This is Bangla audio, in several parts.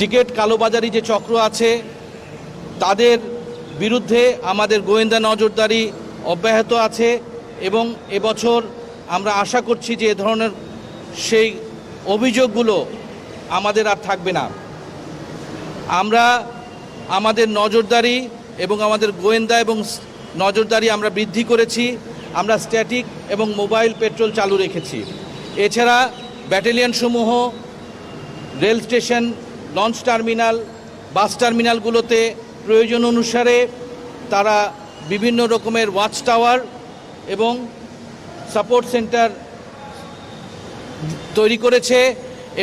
টিকিট কালোবাজারি যে চক্র আছে, তাদের বিরুদ্ধে আমাদের গোয়েন্দা নজরদারি অব্যাহত আছে এবং এবছর আমরা আশা করছি যে এ ধরনের সেই অভিযোগগুলো আমাদের আর থাকবে না। আমরা আমাদের নজরদারি এবং আমাদের গোয়েন্দা এবং নজরদারি আমরা বৃদ্ধি করেছি, আমরা স্ট্যাটিক এবং মোবাইল পেট্রোল চালু রেখেছি। এছাড়া ব্যাটালিয়নসমূহ, rail station launch terminal, bus টার্মিনালগুলোতে প্রয়োজন অনুসারে তারা বিভিন্ন রকমের ওয়াচ টাওয়ার এবং সাপোর্ট সেন্টার তৈরি করেছে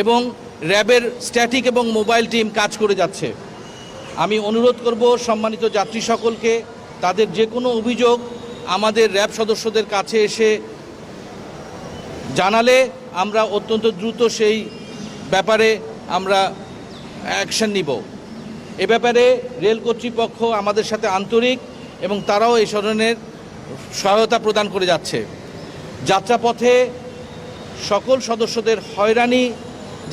এবং র্যাবের স্ট্যাটিক এবং মোবাইল টিম কাজ করে যাচ্ছে। আমি অনুরোধ করব সম্মানিত যাত্রী সকলকে, তাদের যে কোনো অভিযোগ আমাদের র্যাব সদস্যদের কাছে এসে জানালে আমরা অত্যন্ত দ্রুত সেই ব্যাপারে আমরা অ্যাকশন নিব। এ ব্যাপারে রেল কর্তৃপক্ষ আমাদের সাথে আন্তরিক এবং তারাও এই ধরনের সহায়তা প্রদান করে যাচ্ছে। যাত্রাপথে সকল সদস্যদের হয়রানি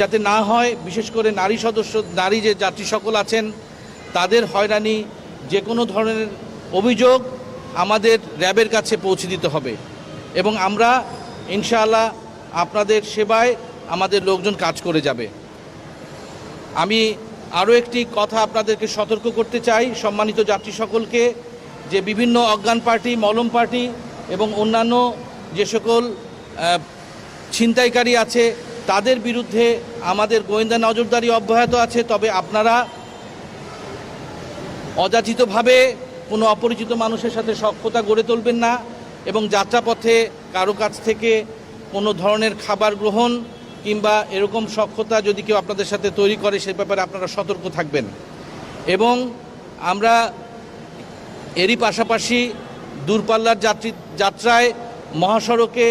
যাতে না হয়, বিশেষ করে নারী সদস্য, নারী যে যাত্রী সকল আছেন, তাদের হয়রানি যে কোনো ধরনের অভিযোগ আমাদের র্যাবের কাছে পৌঁছে দিতে হবে এবং আমরা ইনশাআল্লাহ আপনাদের সেবায় আমাদের লোকজন কাজ করে যাবে। আমি আরও একটি কথা আপনাদেরকে সতর্ক করতে চাই, সম্মানিত যাত্রী সকলকে, যে বিভিন্ন অজ্ঞান পার্টি, মলম পার্টি এবং অন্যান্য যে সকল ছিনতাইকারী আছে, তাদের বিরুদ্ধে আমাদের গোয়েন্দা নজরদারি অব্যাহত আছে, তবে আপনারা অযাচিতভাবে কোনো অপরিচিত মানুষের সাথে সক্ষতা গড়ে তুলবেন না এবং যাত্রাপথে কারও কাছ থেকে কোনো ধরনের খাবার গ্রহণ কিংবা এরকম সক্ষতা যদি কেউ আপনাদের সাথে তৈরি করে, সে ব্যাপারে আপনারা সতর্ক থাকবেন। এবং আমরা এরই পাশাপাশি দূরপাল্লার যাত্রী, যাত্রায় মহাসড়কে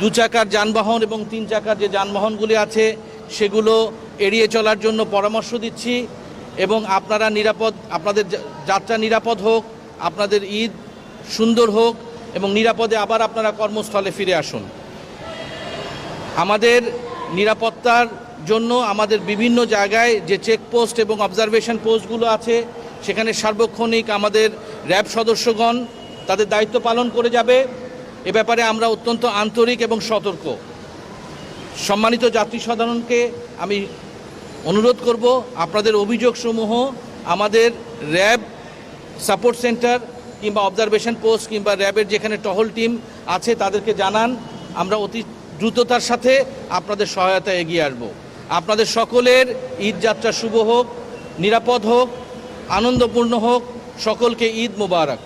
দু চাকার যানবাহন এবং তিন চাকার যে যানবাহনগুলি আছে, সেগুলো এড়িয়ে চলার জন্য পরামর্শ দিচ্ছি। এবং আপনারা নিরাপদ, আপনাদের যাত্রা নিরাপদ হোক, আপনাদের ঈদ সুন্দর হোক, এবং নিরাপদে আবার আপনারা কর্মস্থলে ফিরে আসুন। আমাদের নিরাপত্তার জন্য আমাদের বিভিন্ন জায়গায় যে চেকপোস্ট এবং অবজারভেশন পোস্টগুলো আছে, সেখানে সার্বক্ষণিক আমাদের র্যাব সদস্যগণ তাদের দায়িত্ব পালন করে যাবে। এ ব্যাপারে আমরা অত্যন্ত আন্তরিক এবং সতর্ক। সম্মানিত যাত্রী সাধারণকে আমি অনুরোধ করব, আপনাদের অভিযোগসমূহ আমাদের র্যাব সাপোর্ট সেন্টার কিংবা অবজারভেশন পোস্ট কিংবা র্যাবের যেখানে টহল টিম আছে তাদেরকে জানান। আমরা অতি দ্রুততার সাথে আপনাদের সহায়তা এগিয়ে আসব। আপনাদের সকলের ঈদ যাত্রা শুভ হোক, নিরাপদ হোক, আনন্দপূর্ণ হোক, সকলকে ঈদ মোবারক।